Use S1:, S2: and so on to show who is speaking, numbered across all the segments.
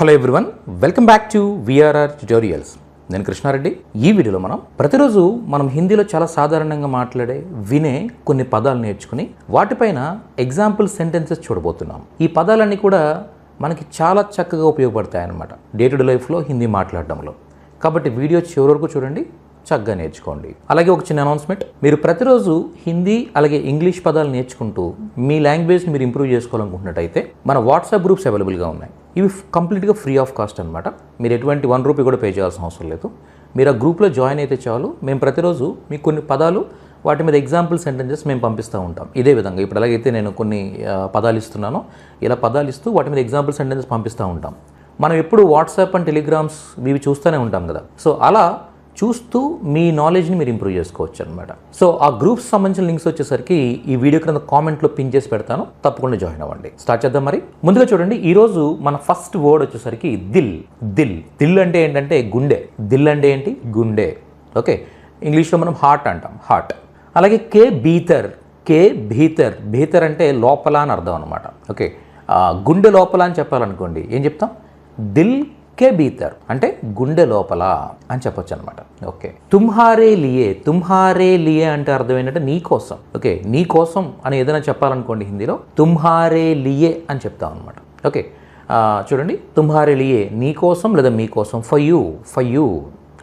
S1: Hello everyone welcome back to VRR tutorials. నేను కృష్ణారెడ్డి. ఈ వీడియోలో మనం ప్రతిరోజు మనం హిందీలో చాలా సాధారణంగా మాట్లాడే వినే కొన్ని పదాలు నేర్చుకుని వాటిపైన ఎగ్జాంపుల్ సెంటెన్సెస్ చూడబోతున్నాం. ఈ పదాలన్నీ కూడా మనకి చాలా చక్కగా ఉపయోగపడతాయి అన్నమాట డే టు డే లైఫ్లో హిందీ మాట్లాడడంలో. కాబట్టి వీడియో చివరి వరకు చూడండి. చక్కగా నేర్చుకోండి. అలాగే ఒక చిన్న అనౌన్స్మెంట్ మీరు ప్రతిరోజు హిందీ అలాగే ఇంగ్లీష్ పదాలు నేర్చుకుంటూ మీ లాంగ్వేజ్ని మీరు ఇంప్రూవ్ చేసుకోవాలనుకుంటున్నట్టయితే మన వాట్సాప్ గ్రూప్స్ అవైలబుల్గా ఉన్నాయి. ఇవి కంప్లీట్గా ఫ్రీ ఆఫ్ కాస్ట్ అనమాట మీరు ఎటువంటి వన్ రూపీ కూడా పే చేయాల్సిన అవసరం లేదు. మీరు ఆ గ్రూప్లో జాయిన్ అయితే చాలు. మేము ప్రతిరోజు మీకు కొన్ని పదాలు వాటి మీద ఎగ్జాంపుల్ సెంటెన్సెస్ మేము పంపిస్తూ ఉంటాం. ఇదే విధంగా ఇప్పుడు ఎలాగైతే నేను కొన్ని పదాలు ఇస్తున్నానో. ఇలా పదాలు ఇస్తూ వాటి మీద ఎగ్జాంపుల్ సెంటెన్సెస్ పంపిస్తూ ఉంటాం. మనం ఎప్పుడు వాట్సాప్ అండ్ టెలిగ్రామ్స్ ఇవి చూస్తూనే ఉంటాం కదా. సో అలా చూస్తూ మీ నాలెడ్జ్ని మీరు ఇంప్రూవ్ చేసుకోవచ్చు అనమాట సో ఆ గ్రూప్స్ సంబంధించిన లింక్స్ వచ్చేసరికి ఈ వీడియో క్రింద కామెంట్లో పిన్ చేసి పెడతాను. తప్పకుండా జాయిన్ అవ్వండి. స్టార్ట్ చేద్దాం మరి. ముందుగా చూడండి ఈ రోజు మన ఫస్ట్ వర్డ్ వచ్చేసరికి దిల్. దిల్. దిల్ అంటే ఏంటంటే గుండె. దిల్ అంటే ఏంటి? గుండె. ఓకే ఇంగ్లీష్లో మనం హార్ట్ అంటాం. హార్ట్ అలాగే కే బీతర్ కే భీతర్. భీతర్ అంటే లోపల అని అర్థం అనమాట ఓకే గుండె లోపల అని చెప్పాలనుకోండి ఏం చెప్తాం? దిల్ కే భీతర్ అంటే గుండె లోపల అని చెప్పొచ్చు అనమాట ఓకే. తుమ్హారే లియే తుమ్హారే లియే అంటే అర్థం ఏంటంటే నీ కోసం. ఓకే నీ కోసం అని ఏదైనా చెప్పాలనుకోండి హిందీలో తుమ్హారే లియే అని చెప్తాం అనమాట ఓకే చూడండి. తుమ్హారే లియే నీ కోసం లేదా మీ కోసం ఫర్ యూ ఫర్ యూ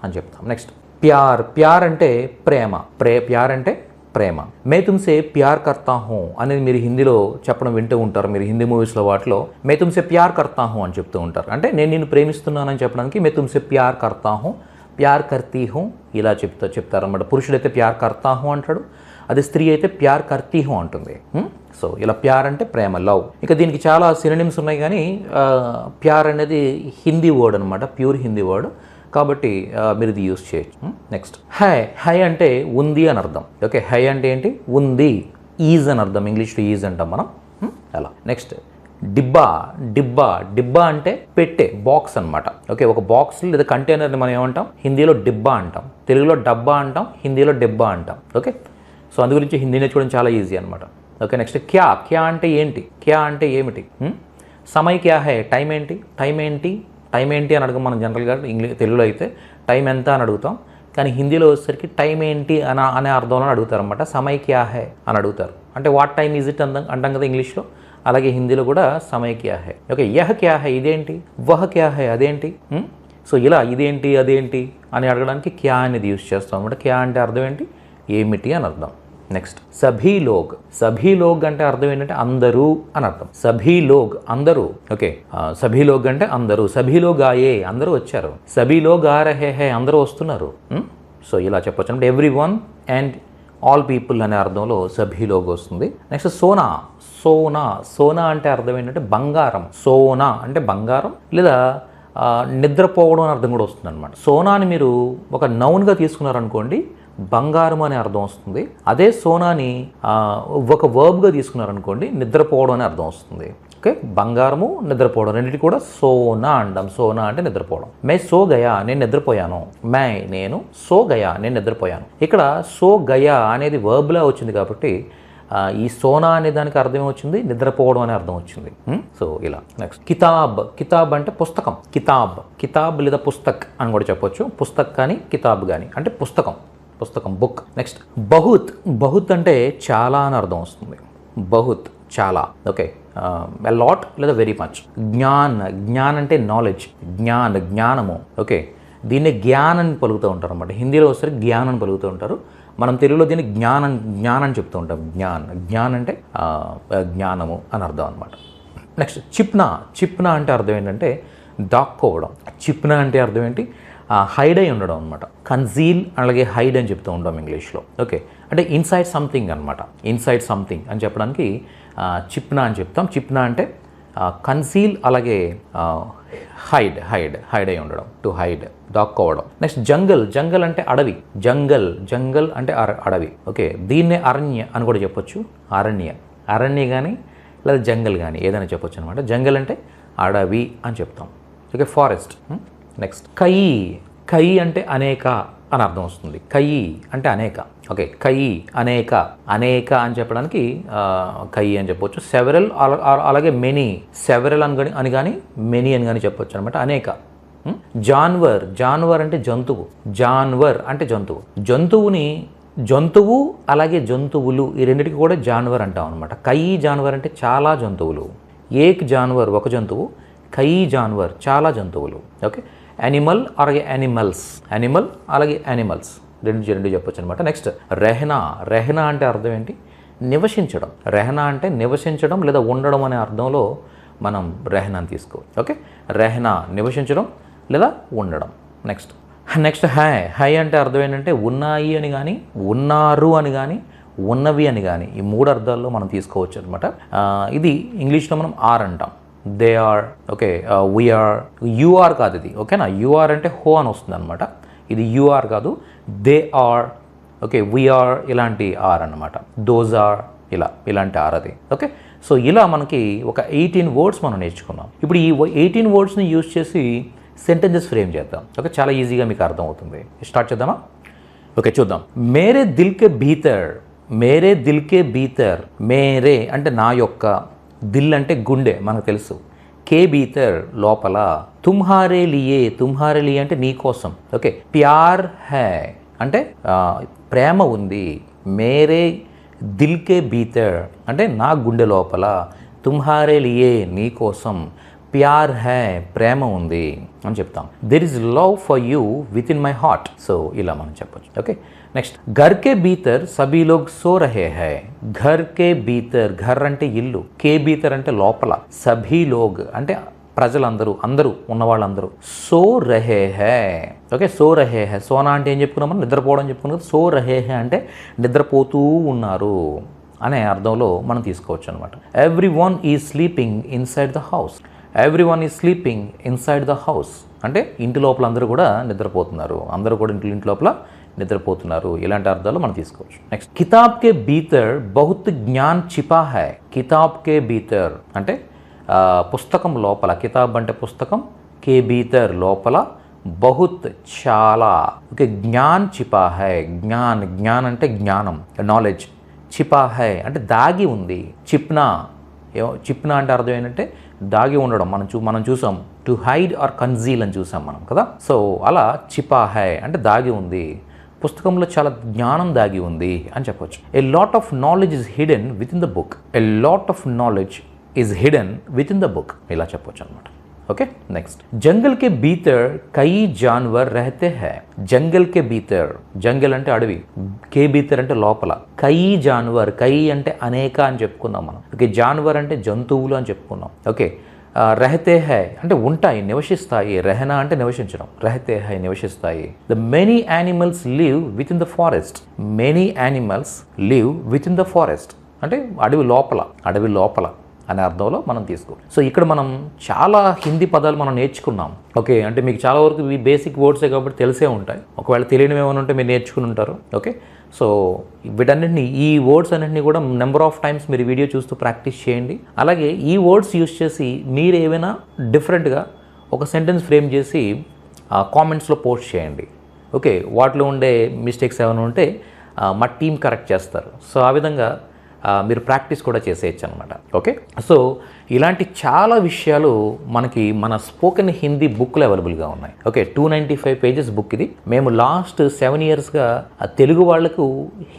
S1: అని చెప్తాం. నెక్స్ట్ ప్యార్ ప్యార్ అంటే ప్రేమ. ప్రే ప్యార్ అంటే ప్రేమ. మే తుమ్సే ప్యార్ కర్తా హూ అనేది మీరు హిందీలో చెప్పడం వింటూ ఉంటారు. మీరు హిందీ మూవీస్లో వాటిలో మే తుమ్సే ప్యార్ కర్తా హూ అని చెప్తూ ఉంటారు. అంటే నేను నిన్ను ప్రేమిస్తున్నానని చెప్పడానికి మే తుమ్సే ప్యార్ కర్తా హూ ప్యార్ కర్తీ హూ ఇలా చెప్తా చెప్తారన్నమాట. పురుషుడైతే ప్యార్ కర్తా హూ అంటాడు అది స్త్రీ అయితే ప్యార్ కర్తీ హూ అంటుంది. సో ఇలా ప్యార్ అంటే ప్రేమ లవ్. ఇక దీనికి చాలా సినిమ్స్ ఉన్నాయి కానీ ప్యార్ అనేది హిందీ వర్డ్ అనమాట ప్యూర్ హిందీ వర్డ్. కాబట్టి మీరు ఇది యూస్ చేయొచ్చు. Hmm? Next high. హై అంటే ఉంది అని అర్థం. ఓకే హై అంటే ఏంటి? ఉంది. ఈజ్ అని అర్థం. ఇంగ్లీష్లో ఈజ్ అంటాం మనం. Hmm? అలా. నెక్స్ట్ డిబ్బా. డిబ్బా. డిబ్బా అంటే పెట్టే. బాక్స్ అనమాట ఓకే ఒక బాక్స్ లేదా కంటైనర్ని మనం ఏమంటాం? హిందీలో డిబ్బా అంటాం. తెలుగులో డబ్బా అంటాం. హిందీలో డిబ్బా అంటాం. ఓకే సో అందు గురించి హిందీ నేర్చుకోవడం చాలా ఈజీ అనమాట ఓకే నెక్స్ట్ క్యా. క్యా అంటే ఏంటి? క్యా అంటే ఏమిటి? Hmm? సమయ క్యా హై? టైం ఏంటి? టైం ఏంటి? టైం ఏంటి అని అడగం మనం జనరల్గా ఇంగ్లీష్ తెలుగులో అయితే. టైం ఎంత అని అడుగుతాం. కానీ హిందీలో వచ్చేసరికి టైం ఏంటి అని అనే అర్థంలో అడుగుతారు అనమాట సమయ్ క్యా అని అడుగుతారు. అంటే వాట్ టైం ఈజ్ ఇట్ అందాం అంటాం కదా ఇంగ్లీష్లో. అలాగే హిందీలో కూడా సమయ్ క్యా ఓకే యహ్ క్యాహె ఇదేంటి? వహ్ క్యాహై అదేంటి? సో ఇలా ఇదేంటి అదేంటి అని అడగడానికి క్యా అనేది యూస్ చేస్తాం అనమాట క్యా అంటే అర్థం ఏంటి? ఏమిటి అని అర్థం. నెక్స్ట్ సభీ లోగ్ సభీ లోగ్ అంటే అర్థం ఏంటంటే అందరూ అని అర్థం. సభీ లోగ్ అందరూ. ఓకే ఆ, సభీ లోగ్ అంటే అందరూ. సభీలో గాయే ఆయే అందరూ వచ్చారు. సభీలో లోగ్ ఆ రహే హే అందరూ వస్తున్నారు. Hmm? సో ఇలా చెప్పొచ్చు. అంటే every one and all people అనే అర్థంలో సభీ వస్తుంది. నెక్స్ట్ సోనా. సోనా. సోనా అంటే అర్థం ఏంటంటే బంగారం. సోనా అంటే బంగారం లేదా నిద్రపోవడం అని అర్థం కూడా వస్తుంది అనమాట సోనాని మీరు ఒక నౌన్గా తీసుకున్నారనుకోండి బంగారం అనే అర్థం వస్తుంది. అదే సోనాని ఒక వర్బ్గా తీసుకున్నారనుకోండి నిద్రపోవడం అనే అర్థం వస్తుంది. ఓకే? బంగారము నిద్రపోవడం రెండింటి కూడా సోనా అండం సోనా అంటే నిద్రపోవడం. మే సో గయా నేను నిద్రపోయాను. మే నేను సో గయా నేను నిద్రపోయాను. ఇక్కడ సో గయా అనేది వర్బ్లా వచ్చింది కాబట్టి ఈ సోనా అనే దానికి అర్థం వచ్చింది నిద్రపోవడం అనే అర్థం వచ్చింది. సో ఇలా. నెక్స్ట్ కితాబ్. కితాబ్ అంటే పుస్తకం. కితాబ్. కితాబ్ లేదా పుస్తక్ అని కూడా చెప్పొచ్చు. పుస్తక్ కానీ కితాబ్ కానీ. అంటే పుస్తకం. పుస్తకం బుక్. నెక్స్ట్ బహుత్. బహుత్ అంటే చాలా అని అర్థం వస్తుంది. బహుత్ చాలా. ఓకే. లాట్ లేదా వెరీ మచ్ జ్ఞాన్. జ్ఞాన్ అంటే నాలెడ్జ్ జ్ఞాన్ జ్ఞానము. ఓకే. దీన్ని జ్ఞాన్ అని పలుకుతూ ఉంటారు అనమాట హిందీలో వస్తే జ్ఞాన్ అని పలుకుతూ ఉంటారు. మనం తెలుగులో దీన్ని జ్ఞానం జ్ఞానం అని చెప్తూ ఉంటాం. జ్ఞాన్. జ్ఞాన్ అంటే జ్ఞానము అని అర్థం అనమాట నెక్స్ట్ చిప్నా. చిప్నా అంటే అర్థం ఏంటంటే దాక్కోవడం. చిప్నా అంటే అర్థం ఏంటి? హైడ్ అయి ఉండడం అనమాట కన్జీల్ అలాగే హైడ్ అని చెప్తూ ఉంటాం ఇంగ్లీష్లో. ఓకే అంటే ఇన్సైడ్ సంథింగ్ అనమాట ఇన్సైడ్ సంథింగ్ అని చెప్పడానికి చిప్నా అని చెప్తాం. చిప్నా అంటే కన్సీల్ అలాగే హైడ్ హైడ్ హైడ్ అయి ఉండడం. టు హైడ్ దాక్కోవడం నెక్స్ట్ జంగల్ జంగల్ అంటే అడవి. జంగల్ జంగల్ అంటే అర- అడవి. ఓకే దీన్నే అరణ్య అని కూడా చెప్పొచ్చు. అరణ్య. అరణ్య కానీ లేదా జంగల్ కానీ ఏదైనా చెప్పొచ్చు అనమాట జంగల్ అంటే అడవి అని చెప్తాం. ఓకే ఫారెస్ట్ నెక్స్ట్ కయి కయి అంటే అనేక అని అర్థం వస్తుంది. కయి అంటే అనేక. ఓకే. కయి అనేక. అనేక అని చెప్పడానికి కయి అని చెప్పొచ్చు. సెవెరల్ అలాగే మెనీ సెవెరల్ అని కానీ అని కానీ మెనీ అని కానీ చెప్పొచ్చు అనమాట అనేక. జాన్వర్. జాన్వర్ అంటే జంతువు. జాన్వర్ అంటే జంతువు. జంతువుని జంతువు అలాగే జంతువులు ఈ రెండింటికి కూడా జాన్వర్ అంటాం అనమాట కయి జాన్వర్ అంటే చాలా జంతువులు. ఏక్ జాన్వర్ ఒక జంతువు. కయి జాన్వర్ చాలా జంతువులు. ఓకే. యానిమల్ అలాగే యానిమల్స్ యానిమల్ అలాగే యానిమల్స్ రెండు రెండు చెప్పొచ్చు అనమాట నెక్స్ట్ రెహనా రెహనా అంటే అర్థం ఏంటి? నివసించడం. రెహనా అంటే నివసించడం లేదా ఉండడం అనే అర్థంలో మనం రెహనాని తీసుకోవచ్చు. ఓకే రెహనా నివసించడం లేదా ఉండడం. నెక్స్ట్ నెక్స్ట్ హై హై అంటే అర్థం ఏంటంటే ఉన్నాయి అని కానీ ఉన్నారు అని కానీ ఉన్నవి అని కానీ ఈ మూడు అర్థాల్లో మనం తీసుకోవచ్చు అనమాట ఇది ఇంగ్లీష్లో మనం ఆర్ అంటాం. They are okay we are you are కాదు ఇది ఓకేనా యూఆర్ అంటే హో అని వస్తుంది అనమాట ఇది యూఆర్ కాదు they are okay we are ఇలాంటి ఆర్ అనమాట దోజ్ ఆర్ ఇలా ఇలాంటి ఆర్ అది ఓకే సో ఇలా మనకి ఒక ఎయిటీన్ వర్డ్స్ మనం నేర్చుకున్నాం ఇప్పుడు ఈ ఎయిటీన్ వర్డ్స్ని యూజ్ చేసి సెంటెన్సెస్ ఫ్రేమ్ చేద్దాం. ఓకే చాలా ఈజీగా మీకు అర్థమవుతుంది. స్టార్ట్ చేద్దామా? ఓకే చూద్దాం. మేరే దిల్ కే భీతర్ మేరే దిల్ కే భీతర్ మేరే అంటే నా యొక్క దిల్ అంటే గుండె మనకు తెలుసు. కే బీతర్ లోపల తుమ్హారే లియే తుమ్హారే లియే అంటే నీ కోసం ఓకే? ప్యార్ హే అంటే ప్రేమ ఉంది మేరే దిల్ కే అంటే నా గుండె లోపల తుమ్హారే లియే నీ కోసం ప్యార్ హే ప్రేమ ఉంది అని చెప్తాం. There is love for you within my heart so ఇలా మనం చెప్పొచ్చు ఓకే? నెక్స్ట్ ఘర్ కే భీతర్ సభీ లోగ్ సో రహే హై ఘర్ కే భీతర్ ఘర్ అంటే ఇల్లు కే భీతర్ అంటే లోపల సభీ లోగ్ అంటే ప్రజలందరూ అందరూ ఉన్నవాళ్ళందరూ సో రహే హే ఓకే సో రహే హే సోనా అంటే ఏం చెప్పుకున్నాం మనం నిద్రపోవడం చెప్పుకున్నాం సో రహే హే అంటే నిద్రపోతూ ఉన్నారు అనే అర్థంలో మనం తీసుకోవచ్చు అనమాట everyone is sleeping inside the house everyone is sleeping inside the house అంటే ఇంటి లోపల అందరూ కూడా నిద్రపోతున్నారు అందరూ కూడా ఇంటి ఇంటి లోపల నిద్రపోతున్నారు. ఇలాంటి అర్థాలు మనం తీసుకోవచ్చు. నెక్స్ట్ కితాబ్ కే బీతర్ బహుత్ జ్ఞాన్ చిపా హై. కితాబ్ కే బీతర్ అంటే పుస్తకం లోపల కితాబ్ అంటే పుస్తకం కే బీతర్ లోపల బహుత్ చాలా. ఓకే జ్ఞాన్ చిపా హై. జ్ఞాన్ జ్ఞాన్ అంటే జ్ఞానం నాలెడ్జ్ చిపా హై అంటే దాగి ఉంది. చిప్నా. ఏమో చిప్నా అంటే అర్థం ఏంటంటే దాగి ఉండడం. మనం చూ మనం చూసాం. టు హైడ్ ఆర్ కన్జీల్ అని చూసాం మనం కదా? సో అలా చిపా హై అంటే దాగి ఉంది. పుస్తకంలో చాలా జ్ఞానం దాగి ఉంది అని చెప్పొచ్చు. A lot of knowledge is hidden within the book a lot of knowledge is hidden within the book ఇలా చెప్పొచ్చు అనమాట ఓకే నెక్స్ట్ జంగల్ కే భీతర్ కై జాన్వర్ రహతే హై జంగల్ కే భీతర్ జంగల్ అంటే అడవి కే భీతర్ అంటే లోపల కై జాన్వర్ కై అంటే అనేక అని చెప్పుకున్నాం మనం. ఓకే జాన్వర్ అంటే జంతువులు అని చెప్పుకున్నాం ఓకే రహతే హై అంటే ఉంటాయి నివసిస్తాయి. రెహనా అంటే నివసించడం. రహతే హై నివసిస్తాయి. The many animals live within the forest many animals live within the forest అంటే అడవి లోపల అడవి లోపల. అనే అర్థంలో మనం తీసుకోవాలి. సో ఇక్కడ మనం చాలా హిందీ పదాలు మనం నేర్చుకున్నాం. ఓకే అంటే మీకు చాలా వరకు ఈ బేసిక్ వర్డ్సే కాబట్టి తెలిసే ఉంటాయి. ఒకవేళ తెలియనివి ఏమైనా ఉంటే మీరు నేర్చుకుని ఉంటారు. ఓకే సో వీటన్నింటినీ ఈ వర్డ్స్ అన్నింటినీ కూడా నెంబర్ ఆఫ్ టైమ్స్ మీరు వీడియో చూస్తూ ప్రాక్టీస్ చేయండి. అలాగే ఈ వర్డ్స్ యూస్ చేసి మీరు ఏమైనా డిఫరెంట్గా ఒక సెంటెన్స్ ఫ్రేమ్ చేసి కామెంట్స్లో పోస్ట్ చేయండి. ఓకే వాటిలో ఉండే మిస్టేక్స్ ఏమైనా ఉంటే మా టీం కరెక్ట్ చేస్తారు. సో ఆ విధంగా మీరు ప్రాక్టీస్ కూడా చేసేయచ్చు అనమాట ఓకే? సో ఇలాంటి చాలా విషయాలు మనకి మన స్పోకెన్ హిందీ బుక్లు అవైలబుల్గా ఉన్నాయి. Okay? Two ninety five pages book ఇది. మేము లాస్ట్ సెవెన్ ఇయర్స్గా తెలుగు వాళ్ళకు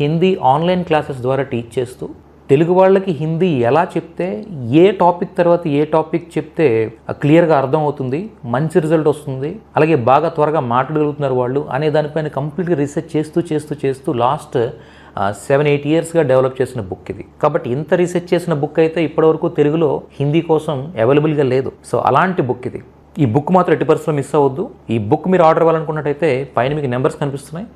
S1: హిందీ ఆన్లైన్ క్లాసెస్ ద్వారా టీచ్ చేస్తూ తెలుగు వాళ్ళకి హిందీ ఎలా చెప్తే ఏ టాపిక్ తర్వాత ఏ టాపిక్ చెప్తే క్లియర్గా అర్థం అవుతుంది మంచి రిజల్ట్ వస్తుంది అలాగే బాగా త్వరగా మాట్లాడగలుగుతున్నారు వాళ్ళు అనే దానిపైన కంప్లీట్గా రీసెర్చ్ చేస్తూ చేస్తూ చేస్తూ లాస్ట్ సెవెన్ ఎయిట్ ఇయర్స్గా డెవలప్ చేసిన బుక్ ఇది. కాబట్టి ఇంత రీసెర్చ్ చేసిన బుక్ అయితే ఇప్పటివరకు తెలుగులో హిందీ కోసం అవైలబుల్గా లేదు. సో అలాంటి బుక్ ఇది. ఈ బుక్ మాత్రం ఎట్టి పరిస్థితుల్లో మిస్ అవ్వద్దు. ఈ బుక్ మీరు ఆర్డర్ ఇవ్వాలనుకున్నట్టయితే పైన మీకు నెంబర్స్ కనిపిస్తున్నాయి.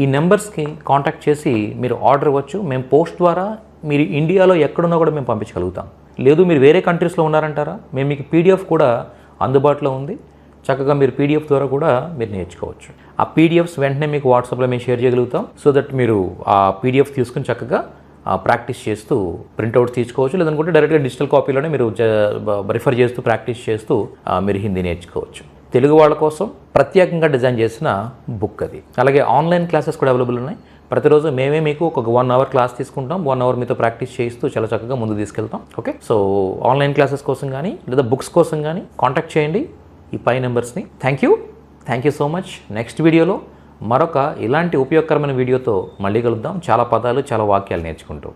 S1: ఈ నెంబర్స్కి కాంటాక్ట్ చేసి మీరు ఆర్డర్ ఇవ్వచ్చు. మేము పోస్ట్ ద్వారా మీరు ఇండియాలో ఎక్కడున్నా కూడా మేము పంపించగలుగుతాం. లేదు మీరు వేరే కంట్రీస్లో ఉన్నారంటారా? మేము మీకు పీడిఎఫ్ కూడా అందుబాటులో ఉంది. చక్కగా మీరు పీడిఎఫ్ ద్వారా కూడా మీరు నేర్చుకోవచ్చు. ఆ పీడిఎఫ్స్ వెంటనే మీకు వాట్సాప్లో మేము షేర్ చేయగలుగుతాం. సో దట్ మీరు ఆ పీడిఎఫ్ తీసుకుని చక్కగా ప్రాక్టీస్ చేస్తూ ప్రింట్అవుట్ తీసుకోవచ్చు. లేదనుకుంటే డైరెక్ట్గా డిజిటల్ కాపీలోనే మీరు రిఫర్ చేస్తూ ప్రాక్టీస్ చేస్తూ మీరు హిందీ నేర్చుకోవచ్చు. తెలుగు వాళ్ళ కోసం ప్రత్యేకంగా డిజైన్ చేసిన బుక్ అది. అలాగే ఆన్లైన్ క్లాసెస్ కూడా అవైలబుల్ ఉన్నాయి. ప్రతిరోజు మేమే మీకు ఒక వన్ అవర్ క్లాస్ తీసుకుంటాం. వన్ అవర్ మీతో ప్రాక్టీస్ చేస్తూ చాలా చక్కగా ముందు తీసుకెళ్తాం. ఓకే సో ఆన్లైన్ క్లాసెస్ కోసం కానీ లేదా బుక్స్ కోసం కానీ కాంటాక్ట్ చేయండి. ఈ పై నెంబర్స్ని. Thank you thank you so much next వీడియోలో మరొక ఇలాంటి ఉపయోగకరమైన వీడియోతో మళ్ళీ కలుద్దాం. చాలా పదాలు చాలా వాక్యాలు నేర్చుకుంటూ.